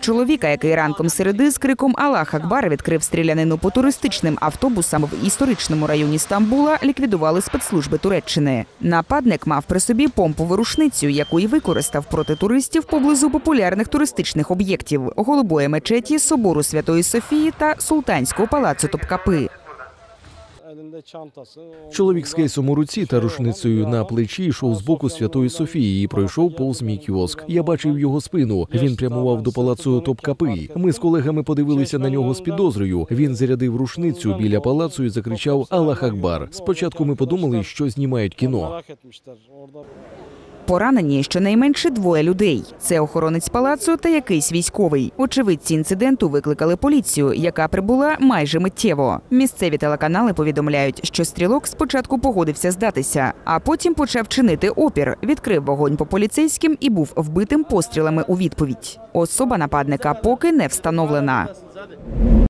Чоловіка, який ранком середи з криком Аллах Акбар відкрив стрілянину по туристичним автобусам в історичному районі Стамбула, ліквідували спецслужби Туреччини. Нападник мав при собі помпову рушницю, яку й використав проти туристів поблизу популярних туристичних об'єктів голубої мечеті, собору Святої Софії та султанського палацу Топкапи. Чоловік з кейсом у руці та рушницею на плечі йшов з боку Святої Софії і пройшов повз мій кіоск. Я бачив його спину. Він прямував до палацу Топкапи. Ми з колегами подивилися на нього з підозрою. Він зарядив рушницю біля палацу і закричав Аллах Акбар. Спочатку ми подумали, що знімають кіно. Поранені щонайменше двоє людей. Це охоронець палацу та якийсь військовий. Очевидці інциденту викликали поліцію, яка прибула майже миттєво. Місцеві телеканали повідомляють, що стрілок спочатку погодився здатися, а потім почав чинити опір, відкрив вогонь по поліцейським і був вбитим пострілами у відповідь. Особа нападника поки не встановлена.